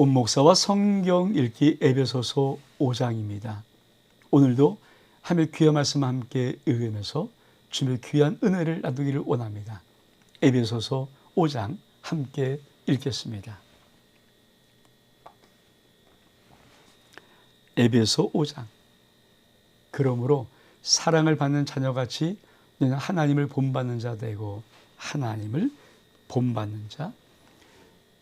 온 목사와 성경 읽기 에베소서 5장입니다. 오늘도 하멜 귀한 말씀 함께 읽으면서 주님의 귀한 은혜를 나누기를 원합니다. 에베소서 5장 함께 읽겠습니다. 에베소 5장 그러므로 사랑을 받는 자녀같이 너희는 하나님을 본받는 자 되고 하나님을 본받는 자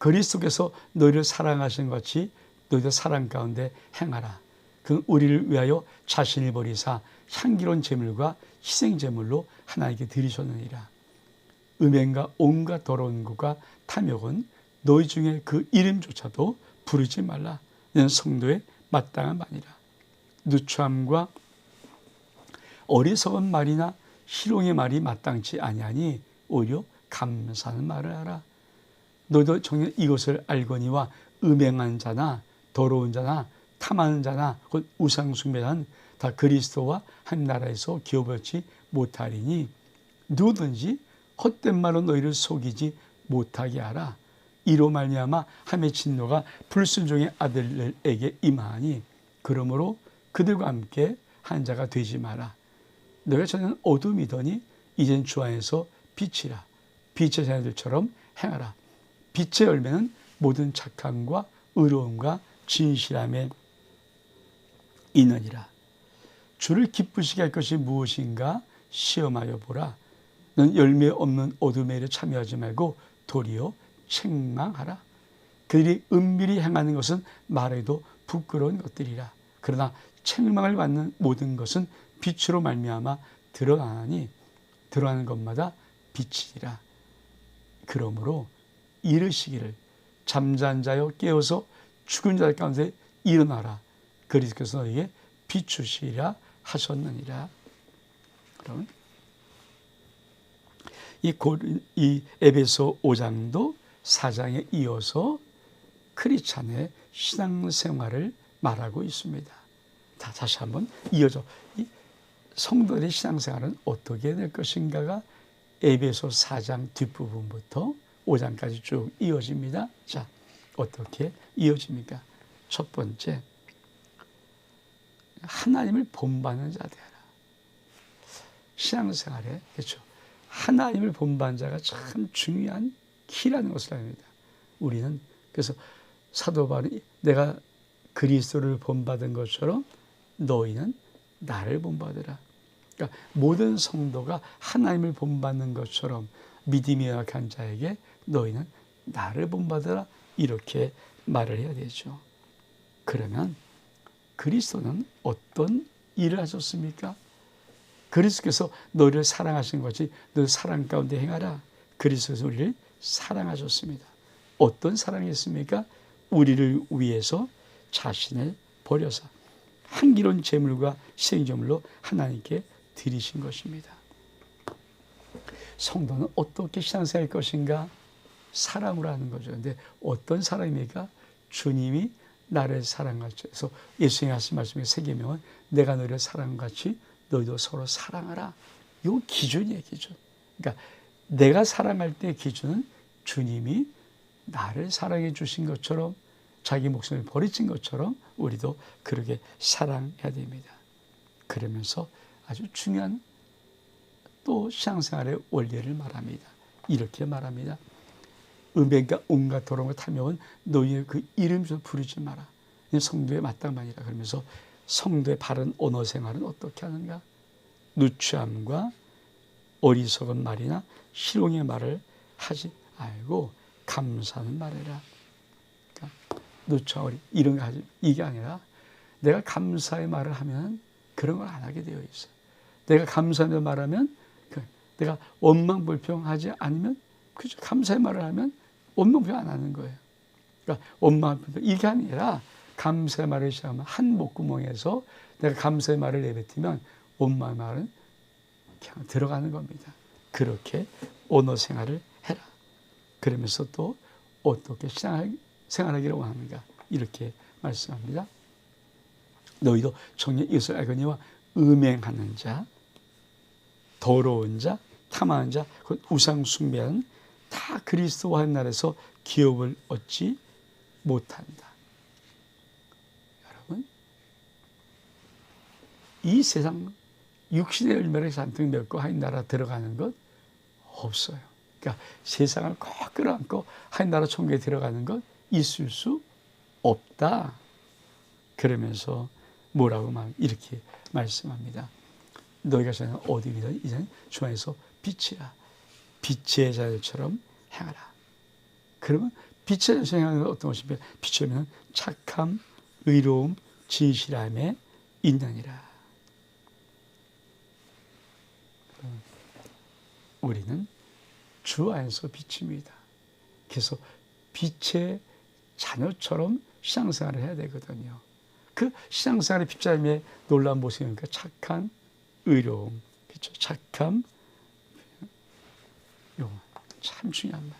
그리스도께서 너희를 사랑하신 것 같이 너희도 사랑 가운데 행하라. 그 우리를 위하여 자신을 버리사 향기로운 제물과 희생 제물로 하나님께 드리셨느니라. 음행과 온갖 더러운 것과 탐욕은 너희 중에 그 이름조차도 부르지 말라. 너는 성도의 마땅한 말이라. 누추함과 어리석은 말이나 희롱의 말이 마땅치 아니하니 오히려 감사하는 말을 하라. 너도 정녕 이것을 알거니와 음행한 자나 더러운 자나 탐하는 자나 곧 우상 숭배는 다 그리스도와 한 나라에서 기업얻지 못하리니 누구든지 헛된 말로 너희를 속이지 못하게 하라. 이로 말미암아 함의 진노가 불순종의 아들에게 임하니 그러므로 그들과 함께 한 자가 되지 마라. 너희가 전에는 어둠이더니 이젠 주 안에서 빛이라. 빛의 자녀들처럼 행하라. 빛의 열매는 모든 착함과 의로움과 진실함에 있느니라. 주를 기쁘시게 할 것이 무엇인가 시험하여 보라. 넌 열매 없는 어둠의 일에 참여하지 말고 도리어 책망하라. 그들이 은밀히 행하는 것은 말해도 부끄러운 것들이라. 그러나 책망을 받는 모든 것은 빛으로 말미암아 드러나니 드러나는 것마다 빛이라. 그러므로 이르시기를 잠잔 자여 깨어서 죽은 자들 가운데 일어나라. 그리스도께서 너에게 비추시리라 하셨느니라. 그럼 이, 고린, 이 에베소 5장도 4장에 이어서 크리찬의 신앙생활을 말하고 있습니다. 자, 다시 한번 이어져. 이 성도들의 신앙생활은 어떻게 될 것인가가 에베소 4장 뒷부분부터 5장까지 쭉 이어집니다. 자, 어떻게 이어집니까? 첫 번째, 하나님을 본받는 자 되라. 신앙생활에, 그렇죠. 하나님을 본받는 자가 참 중요한 키라는 것을 압니다. 우리는 그래서 사도 바울이 내가 그리스도를 본받은 것처럼 너희는 나를 본받으라. 그러니까 모든 성도가 하나님을 본받는 것처럼 믿음이 약한 자에게 너희는 나를 본받으라 이렇게 말을 해야 되죠. 그러면 그리스도는 어떤 일을 하셨습니까? 그리스도께서 너희를 사랑하신 것이 너 사랑 가운데 행하라. 그리스도께서 우리를 사랑하셨습니다. 어떤 사랑이었습니까? 우리를 위해서 자신을 버려서 한기로운 제물과 희생제물로 하나님께 드리신 것입니다. 성도는 어떻게 신앙생활 할 것인가? 사랑으로 하는 거죠. 근데 어떤 사랑입니까? 주님이 나를 사랑하죠. 그래서 예수님이 하신 말씀의 세계명은 내가 너를 사랑같이 너희도 서로 사랑하라. 이 기준이에요, 기준. 그러니까 내가 사랑할 때 기준은 주님이 나를 사랑해 주신 것처럼 자기 목숨을 버리신 것처럼 우리도 그렇게 사랑해야 됩니다. 그러면서 아주 중요한 또 신앙생활의 원리를 말합니다. 이렇게 말합니다. 음행과 온갖 더러운 탐욕은 너희의 그 이름에서 부르지 마라. 성도의 마땅만이라 그러면서 성도의 바른 언어 생활은 어떻게 하는가? 누추함과 어리석은 말이나 희롱의 말을 하지 말고 감사하는 말해라. 그러니까 누추하리 이런 거 하지 이게 아니라 내가 감사의 말을 하면 그런 걸 안 하게 되어 있어. 내가 감사의 말하면 그 내가 원망 불평하지 않으면 그죠 감사의 말을 하면 원망 불평 안 하는 거예요. 그러니까 원망 불평 이게 아니라 감사의 말을 시작하면 한 목구멍에서 내가 감사의 말을 내뱉으면 원망의 말은 그냥 들어가는 겁니다. 그렇게 언어 생활을 해라. 그러면서 또 어떻게 생활하기를 원하는가 이렇게 말씀합니다. 너희도 정녕 이것을 알거니와 음행하는 자, 더러운 자, 탐하는 자, 우상 숭배하는 다 그리스도와 한 날에서 기업을 얻지 못한다. 여러분, 이 세상 육신의 열매를 잔뜩 맺고 하나님 나라 들어가는 것 없어요. 그러니까 세상을 꼭 끌어안고 하나님 나라 총계에 들어가는 것 있을 수 없다. 그러면서 뭐라고 막 이렇게 말씀합니다. 너희가 저는 어디든 이제 주 안에서 빛이라. 빛의 자들처럼 행하라. 그러면 빛의 자들처럼 행하는 건 어떤 것이며 빛이면 착함, 의로움, 진실함에 있느니라. 우리는 주 안에서 빛입니다. 그래서 빛의 자녀처럼 신앙생활을 해야 되거든요. 그 신앙생활의 빗자임에 놀라운 모습이니까 착한 의로움, 그렇죠? 착함, 참 중요한 말.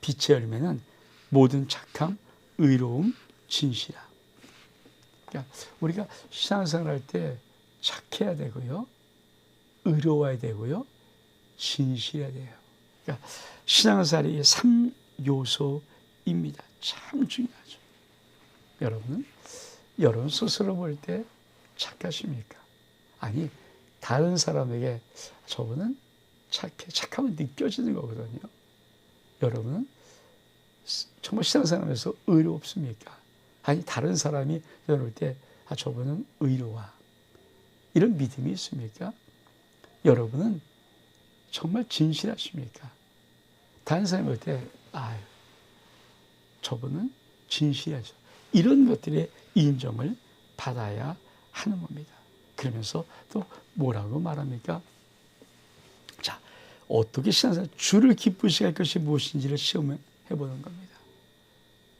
빛의 열매는 모든 착함, 의로움, 진실함. 그러니까 우리가 신앙생활 할때 착해야 되고요, 의로워야 되고요, 진실해야 돼요. 그러니까 신앙생활의 3요소입니다. 참 중요하죠. 여러분은 여러분 스스로 볼 때 착하십니까? 아니, 다른 사람에게 저분은 착해. 착하면 느껴지는 거거든요. 여러분은 정말 신앙생활에서 의롭습니까? 아니, 다른 사람이 여러분 때, 아, 저분은 의로워. 이런 믿음이 있습니까? 여러분은 정말 진실하십니까? 다른 사람이 볼 때, 아 저분은 진실하죠. 이런 것들의 인정을 받아야 하는 겁니다. 그러면서 또 뭐라고 말합니까? 자, 어떻게 신앙생활 주를 기쁘시게 할 것이 무엇인지를 시험해 보는 겁니다.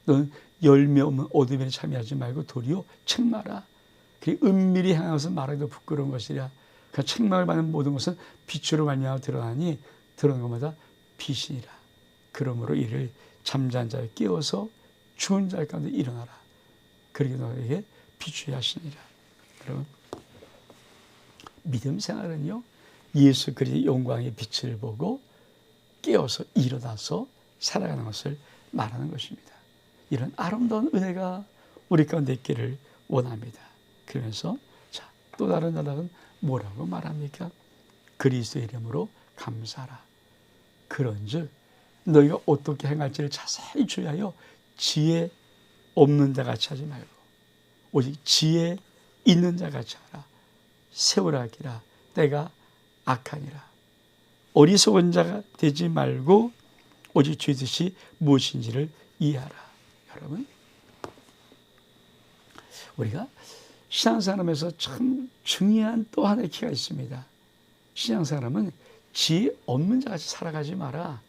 너는 열매 없는 어둠에 참여하지 말고 도리어 책마라. 그 은밀히 향하서 말하기도 부끄러운 것이라. 그 책망을 받는 모든 것은 빛으로 말미암아 드러나니 드러난 것마다 빛이니라. 그러므로 이를 잠자는 자를 깨워서 죽은 자 가운데 일어나라. 그러게 너에게 비추게 하시니라. 여러분 믿음 생활은요 예수 그리스도의 영광의 빛을 보고 깨어서 일어나서 살아가는 것을 말하는 것입니다. 이런 아름다운 은혜가 우리 가운데 있기를 원합니다. 그러면서 자, 또 다른 나라는 뭐라고 말합니까? 그리스도의 이름으로 감사라. 그런즉 너희가 어떻게 행할지를 자세히 주의하여 지혜 없는 자 같이 하지 말고 오직 지혜 있는 자 같이 하라. 세월하기라 때가 악하니라. 어리석은 자가 되지 말고 오직 주의 뜻이 무엇인지를 이해하라. 여러분, 우리가 신앙사람에서 참 중요한 또 하나의 키가 있습니다. 신앙사람은 지혜 없는 자 같이 살아가지 마라.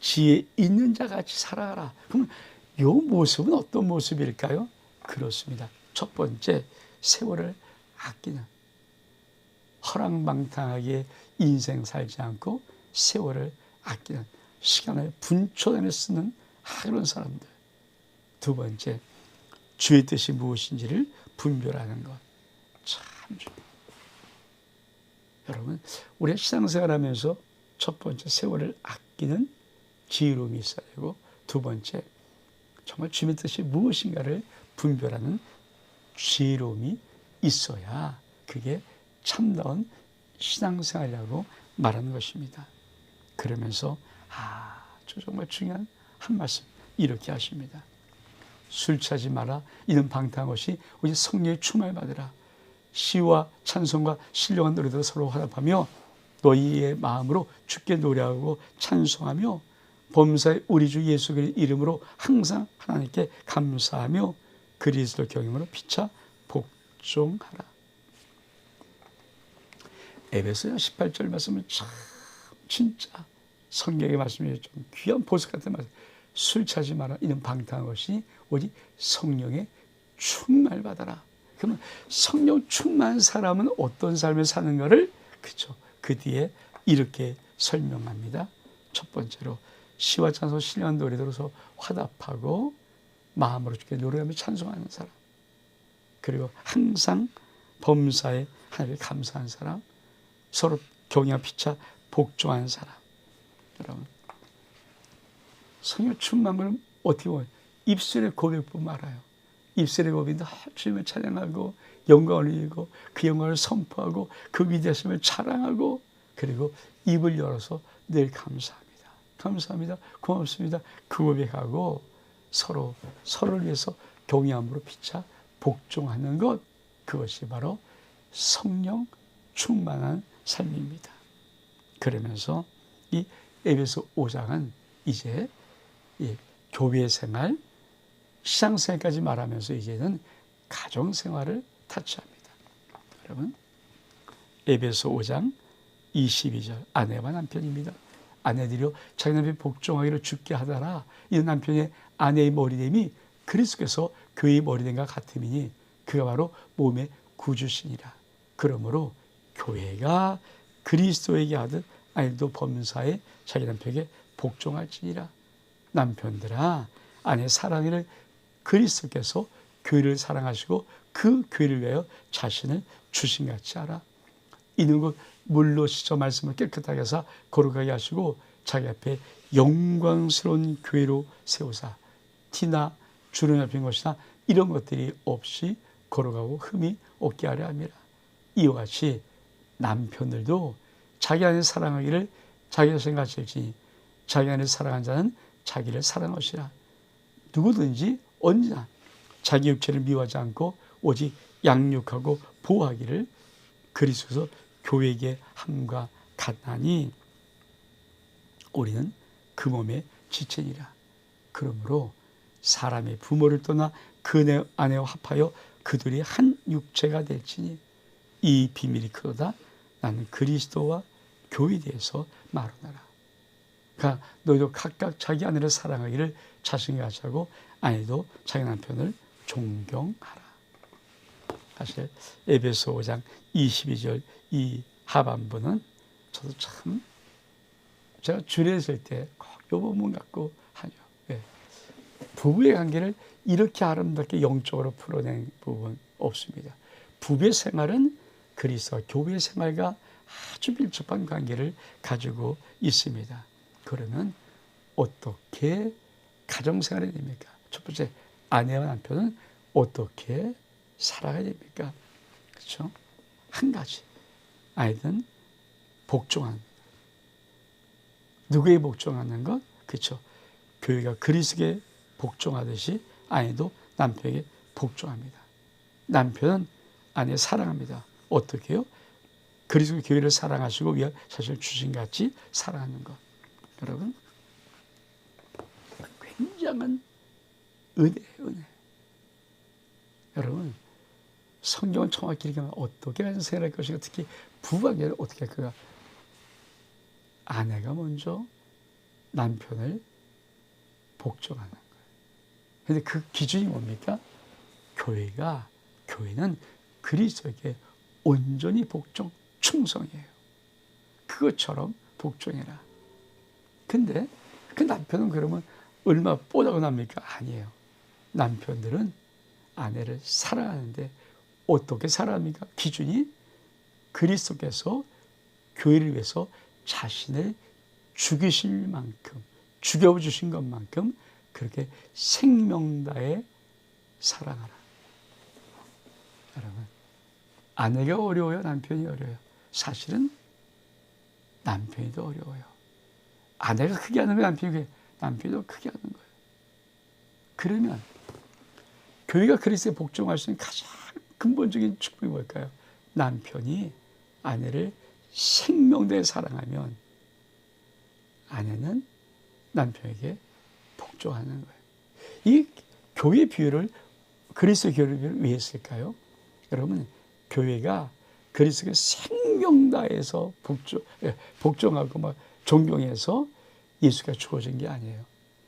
지혜 있는 자 같이 살아가라. 그러면 이 모습은 어떤 모습일까요? 그렇습니다. 첫 번째, 세월을 아끼는 허랑방탕하게 인생 살지 않고 세월을 아끼는 시간을 분초단에 쓰는 그런 사람들. 두 번째, 주의 뜻이 무엇인지를 분별하는 것. 참 중요해요. 여러분, 우리 신앙생활 하면서 첫 번째, 세월을 아끼는 지혜로움이 있어야 되고, 두 번째, 정말 주의 뜻이 무엇인가를 분별하는 지혜로움이 있어야 그게 참다운 신앙생활이라고 말하는 것입니다. 그러면서 아주 정말 중요한 한 말씀 이렇게 하십니다. 술 취하지 마라. 이는 방탕한 것이 오직 성령의 충만을 받으라. 시와 찬송과 신령한 노래도 서로 화답하며 너희의 마음으로 주께 노래하고 찬송하며 범사의 우리 주 예수 그리스도 이름으로 항상 하나님께 감사하며 그리스도 경영으로 피차 복종하라. 에베소서 18절 말씀은 참 진짜 성경의 말씀이 좀 귀한 보석 같은 말씀. 술 차지 마라. 이는 방탕한 것이 오직 성령의 충만을 받아라. 그러면 성령 충만 사람은 어떤 삶을 사는가를 그죠. 그 뒤에 이렇게 설명합니다. 첫 번째로 시와 찬송 신령 노래 들어서 화답하고 마음으로 주께 노래하며 찬송하는 사람. 그리고 항상 범사에 하나님을 감사한 사람. 서로 경외와 피차 복종하는 사람. 여러분 성령 충만을 어떻게 보면 입술의 고백뿐 말아요. 입술의 고백인데 주님을 찬양하고 영광을 올리고 그 영광을 선포하고 그 위대하심을 자랑하고 그리고 입을 열어서 늘 감사합니다. 감사합니다. 고맙습니다. 그 고백하고 서로 서로를 위해서 경외함으로 피차 복종하는 것 그것이 바로 성령 충만한 삶입니다. 그러면서 이 에베소 5장은 이제 이 교회 생활, 시장 생활까지 말하면서 이제는 가정 생활을 타치합니다. 여러분, 에베소 5장 22절 아내와 남편입니다. 아내들이요 자기 남편 복종하기를 죽게 하더라. 이 남편의 아내의 머리됨이 그리스도께서 교회의 머리됨과 같음이니 그가 바로 몸의 구주시니라. 그러므로 교회가 그리스도에게 하듯 아내도 범사에 자기 남편에게 복종할지니라. 남편들아 아내 사랑을 그리스도께서 교회를 사랑하시고 그 교회를 위하여 자신을 주신 같이 알아. 이는 곧 물로 씻어 말씀을 깨끗하게 해서 거룩하게 하시고 자기 앞에 영광스러운 교회로 세우사 티나 주름 잡힌 것이나 이런 것들이 없이 걸어가고 흠이 없게 하려 함이라. 이와 같이 남편들도 자기 안에 사랑하기를 자기가 생각할지 자기 안에 사랑한 자는 자기를 사랑하시라. 누구든지 언제나 자기 육체를 미워하지 않고 오직 양육하고 보호하기를 그리스도서 교회에게 함과 같나니 우리는 그 몸의 지체니라. 그러므로 사람의 부모를 떠나 그네 아내와 합하여 그들이 한 육체가 될지니 이 비밀이 크다 나는 그리스도와 교회에 대해서 말하노라. 그러니까 너희도 각각 자기 아내를 사랑하기를 자신이 하자고 아내도 자기 남편을 존경하라. 사실 에베소 5장 22절 이 하반부는 저도 참 제가 줄에 있을 때꼭 요 부분 갖고 하죠. 네. 부부의 관계를 이렇게 아름답게 영적으로 풀어낸 부분 없습니다. 부부의 생활은 그리스도 교회 생활과 아주 밀접한 관계를 가지고 있습니다. 그러면 어떻게 가정 생활이 됩니까? 첫 번째 아내와 남편은 어떻게 살아가야 됩니까? 그렇죠? 한 가지 아이든 복종하는 누구에 복종하는 것? 그렇죠. 교회가 그리스도에 복종하듯이 아내도 남편에게 복종합니다. 남편은 아내 사랑합니다. 어떻게요? 그리스도 교회를 사랑하시고 사실 주신같이 사랑하는 것. 여러분, 굉장한 은혜예요, 은혜. 여러분, 성경은 정확히 읽으면 어떻게 생각할 것인가, 특히 부부관계를 어떻게 그가 아내가 먼저 남편을 복종하는 거예요. 근데 그 기준이 뭡니까? 교회가, 교회는 그리스도에게 온전히 복종, 충성이에요. 그것처럼 복종해라. 근데 그 남편은 그러면 얼마 뽀다고 납니까? 아니에요. 남편들은 아내를 사랑하는데 어떻게 사랑합니까? 기준이 그리스도께서 교회를 위해서 자신을 죽이실 만큼, 죽여주신 것만큼 그렇게 생명 다해 사랑하라. 여러분, 아내가 어려워요? 남편이 어려워요? 사실은 남편이 더 어려워요. 아내가 크게 하는 거 남편이 남편이 더 크게 하는 거예요. 그러면 교회가 그리스도에 복종할 수 있는 가장 근본적인 축복이 뭘까요? 남편이 아내를 생명대에 사랑하면 아내는 남편에게 복종하는 거예요. 이 교회 비유를 그리스도 교회를 왜 했을까요? 여러분 교회가 그리스도의 생명 다해서 복종, 예, 복종하고 막 존경해서 예수가 주어진 게 아니에요.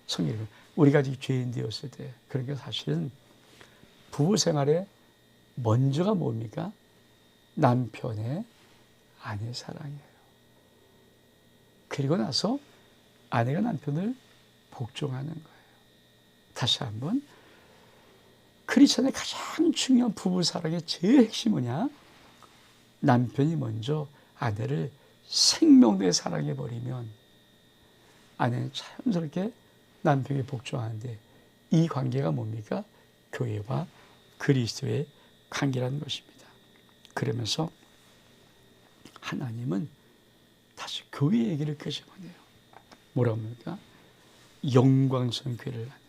성경 우리가 아직 죄인 되었을 때 그러니까 사실은 부부 생활에 먼저가 뭡니까? 남편의 아내 사랑이에요. 그리고 나서 아내가 남편을 복종하는 거예요. 다시 한번 크리스천의 가장 중요한 부부 사랑의 제일 핵심 뭐냐? 남편이 먼저 아내를 생명대 사랑해 버리면 아내는 자연스럽게 남편에게 복종하는데 이 관계가 뭡니까? 교회와 그리스도의 관계라는 것입니다. 그러면서 하나님은 다시 교회 얘기를 끄집어내요. 뭐라고 합니까? 영광스러운 교회를.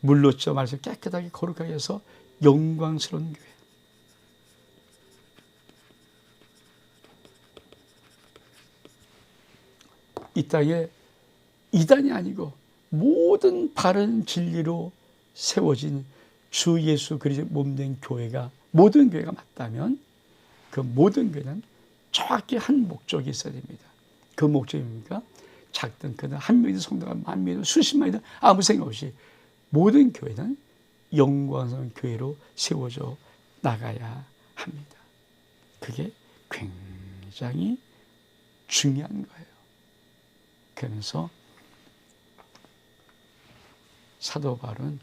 물로써 말씀 깨끗하게 거룩하게 해서 영광스러운 교회. 이 땅에 이단이 아니고 모든 바른 진리로 세워진 주 예수 그리스도 몸된 교회가 모든 교회가 맞다면 그 모든 교회는 정확히 한 목적이 있어야 됩니다. 그 목적이 뭡니까? 작든 크든 한 명이든 성도가 만 명이든 수십 명이든 아무 생각 없이 모든 교회는 영광스러운 교회로 세워져 나가야 합니다. 그게 굉장히 중요한 거예요. 그러면서 사도 바울은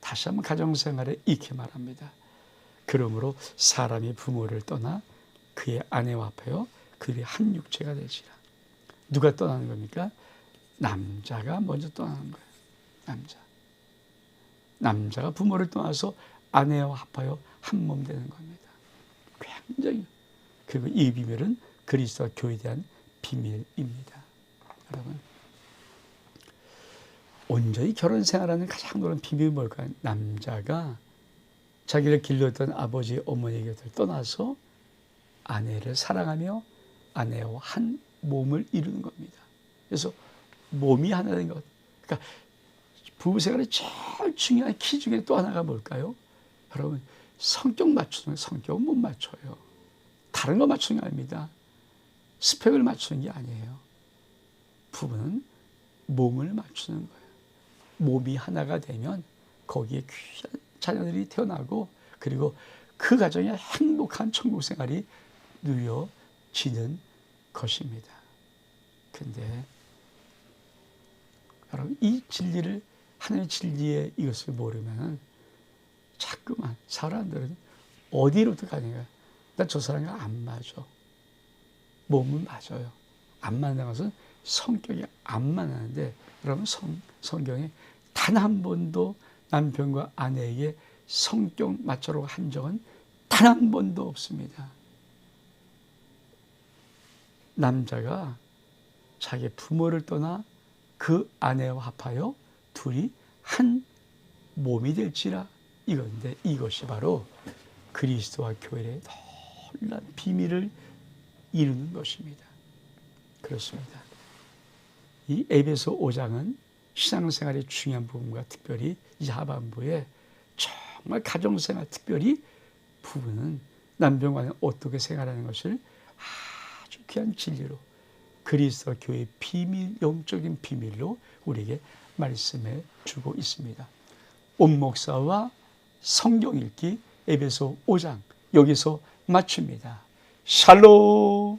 다시 한번 가정생활에 익히 말합니다. 그러므로 사람이 부모를 떠나 그의 아내와 합하여 그들이 한 육체가 되지라. 누가 떠나는 겁니까? 남자가 먼저 떠나는 거예요. 남자. 남자가 부모를 떠나서 아내와 합하여 한 몸 되는 겁니다. 굉장히 그리고 이 비밀은 그리스도와 교회에 대한 비밀입니다. 여러분 온전히 결혼 생활하는 가장 노란 비밀이 뭘까요? 남자가 자기를 길렀던 아버지 어머니 곁을 떠나서 아내를 사랑하며 아내와 한 몸을 이루는 겁니다. 그래서 몸이 하나 된 것. 그러니까 부부 생활의 제일 중요한 키 중에 또 하나가 뭘까요? 여러분 성격 맞추는 성격은 못 맞춰요. 다른 거 맞추는 게 아닙니다. 스펙을 맞추는 게 아니에요. 부부는 몸을 맞추는 거예요. 몸이 하나가 되면 거기에 귀한 자녀들이 태어나고 그리고 그 가정에 행복한 천국 생활이 누려지는 것입니다. 근데 여러분 이 진리를 하나님의 진리의 이것을 모르면 자꾸만 사람들은 어디로부터 가는가? 나저 사람과 안 맞아. 몸은 맞아요. 안 맞는 것은 성격이 안 맞는데 여러분 성, 성경에 단 한 번도 남편과 아내에게 성격 맞추라고 한 적은 단 한 번도 없습니다. 남자가 자기 부모를 떠나 그 아내와 합하여 둘이 한 몸이 될지라 이건데 이것이 바로 그리스도와 교회의 놀란 비밀을 이루는 것입니다. 그렇습니다. 이 에베소 5장은 신앙생활의 중요한 부분과 특별히 이 하반부에 정말 가정생활 특별히 부부는 남편과는 어떻게 생활하는 것을 아주 귀한 진리로 그리스도 교회의 비밀, 영적인 비밀로 우리에게 말씀해 주고 있습니다. 온 목사와 성경 읽기 에베소 5장 여기서 마칩니다. 샬롬